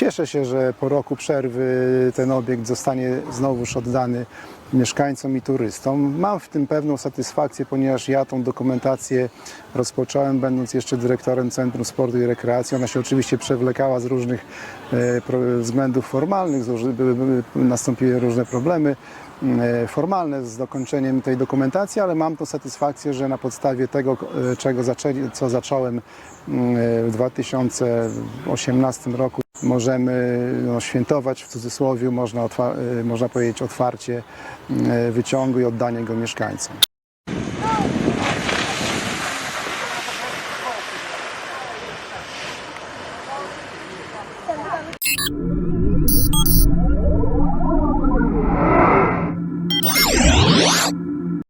Cieszę się, że po roku przerwy ten obiekt zostanie znowuż oddany mieszkańcom i turystom. Mam w tym pewną satysfakcję, ponieważ ja tą dokumentację rozpocząłem, będąc jeszcze dyrektorem Centrum Sportu i Rekreacji. Ona się oczywiście przewlekała z różnych e, względów formalnych, nastąpiły różne problemy e, formalne z dokończeniem tej dokumentacji, ale mam tą satysfakcję, że na podstawie tego, e, czego co zacząłem mm, w 2018 roku, możemy no, świętować w cudzysłowie, można, e, można powiedzieć otwarcie e, wyciągu i oddanie go mieszkańcom.